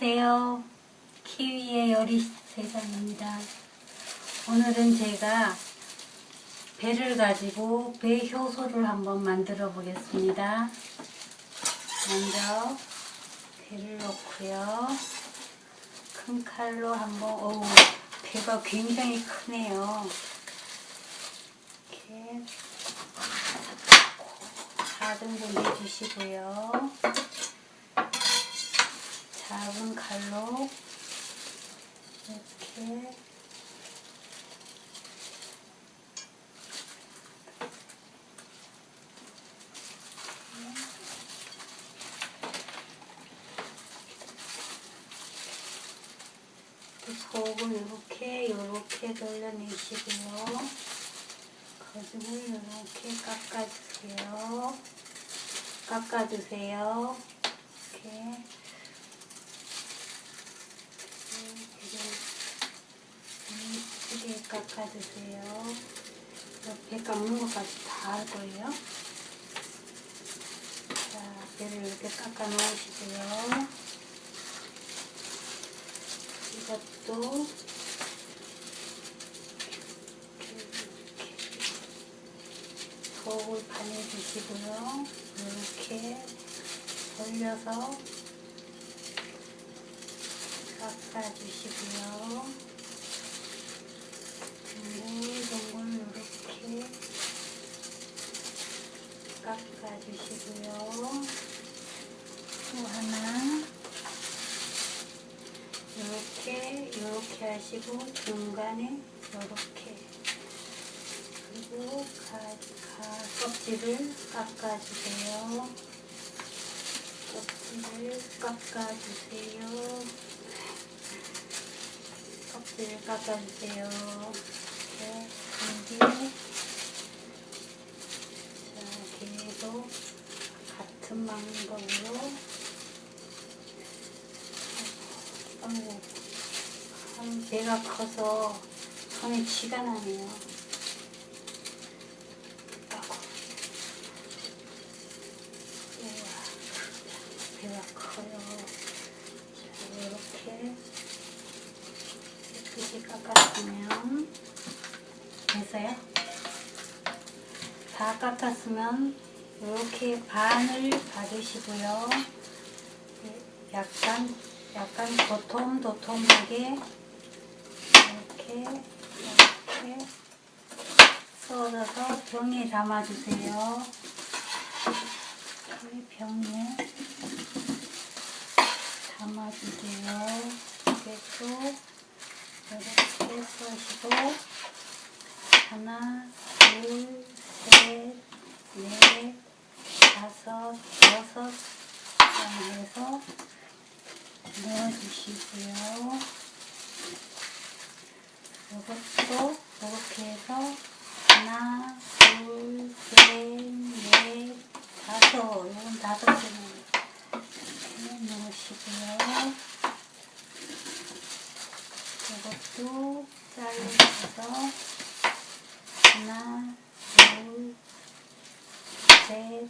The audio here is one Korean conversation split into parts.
안녕하세요. 키위의 요리 세상입니다. 오늘은 제가 배를 가지고 배 효소를 한번 만들어 보겠습니다. 먼저 배를 넣고요. 큰 칼로 한번, 어우, 배가 굉장히 크네요. 이렇게 4등분 해주시고요. 작은 칼로 이렇게 속을 이렇게 이렇게 돌려내시고요. 거즈을 이렇게 깎아주세요. 깎아주세요. 이렇게 이쁘게 깎아주세요. 옆에 깎는 것까지 다 할 거예요. 자, 배를 이렇게 깎아 놓으시고요. 이것도 속을 파내주시고요. 이렇게 돌려서 깎아주시고요. 동글동글 이렇게 깎아주시고요. 또 하나 이렇게 이렇게 하시고 중간에 이렇게 그리고 가, 가 껍질을 깎아주세요. 껍질을 깎아주세요. 껍질을 깎아주세요. 이렇게 여기 자 계속 같은 방법으로 아이고 참 배가 커서 손에 치가 나네요. 아이고. 우와, 배가 커요. 자, 이렇게 깨끗이 깎았으면 됐어요? 다 깎았으면 이렇게 반을 받으시고요. 약간 약간 도톰도톰하게 이렇게 이렇게 썰어서 병에 담아주세요. 이 병에 담아주세요. 이렇게 이렇게 써시고 하나, 둘, 셋, 넷, 다섯, 여섯 장 해서 넣어주시고요. 이것도 이렇게 해서 하나, 둘, 셋, 넷, 다섯. 이건 다섯 이렇게 넣으시고요. 이것도 잘라서 하나, 둘, 셋,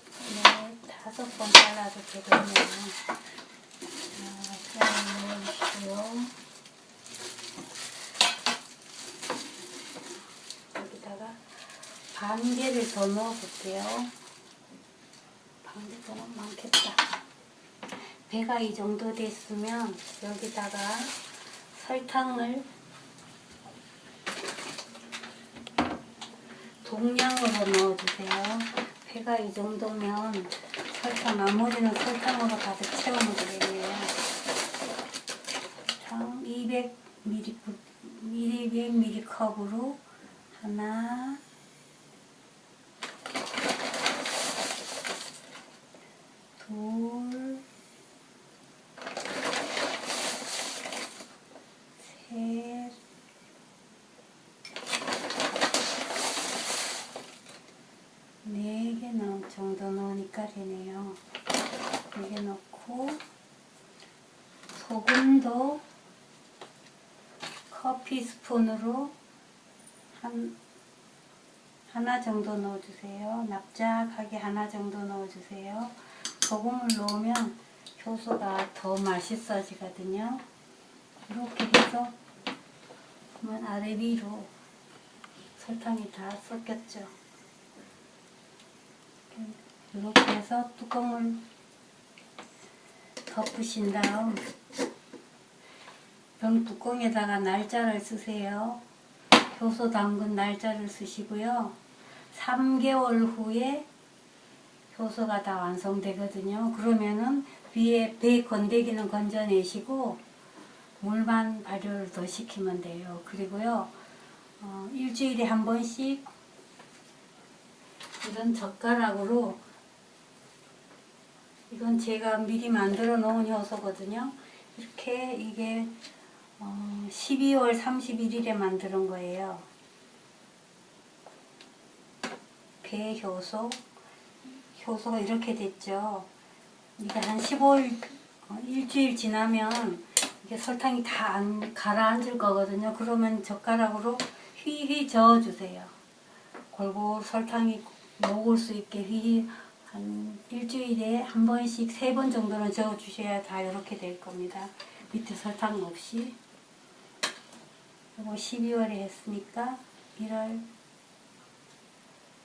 번 잘라도 되겠네요. 자, 잘 넣어주시고요. 여기다가 반 개를 더 넣어볼게요. 반개더 넣으면 많겠다. 배가 이 정도 됐으면 여기다가 설탕을 동량으로 넣어주세요. 배가 이 정도면 설탕, 나머지는 설탕으로 가득 채우면 되겠네요. 설탕 200ml, 200ml 컵으로 하나, 둘, 셋, 네 개 정도 넣으니까 되네요. 네 개 넣고 소금도 커피 스푼으로 한 하나 정도 넣어주세요. 납작하게 하나 정도 넣어주세요. 소금을 넣으면 효소가 더 맛있어지거든요. 이렇게 해서 그러면 아래 위로 설탕이 다 섞였죠. 이렇게 해서 뚜껑을 덮으신 다음 병 뚜껑에다가 날짜를 쓰세요. 효소 담근 날짜를 쓰시고요. 3개월 후에 효소가 다 완성되거든요. 그러면은 위에 배 건더기는 건져내시고 물만 발효를 더 시키면 돼요. 그리고요, 어, 일주일에 한 번씩 이런 젓가락으로 이건 제가 미리 만들어 놓은 효소거든요. 이렇게 이게 어, 12월 31일에 만드는 거예요. 배 효소 효소가 이렇게 됐죠. 이게 한 15일 어, 일주일 지나면 이게 설탕이 다 안, 가라앉을 거거든요. 그러면 젓가락으로 휘휘 저어주세요. 골고루 설탕이 녹을 수 있게 휘휘 한 일주일에 한 번씩 세 번 정도는 저어 주셔야 다 이렇게 될 겁니다. 밑에 설탕 없이. 그리고 12월에 했으니까 1월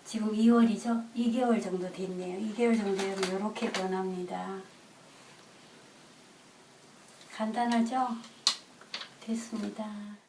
지금 2월이죠? 2개월 정도 됐네요. 2개월 정도 되면 이렇게 변합니다. 간단하죠? 됐습니다.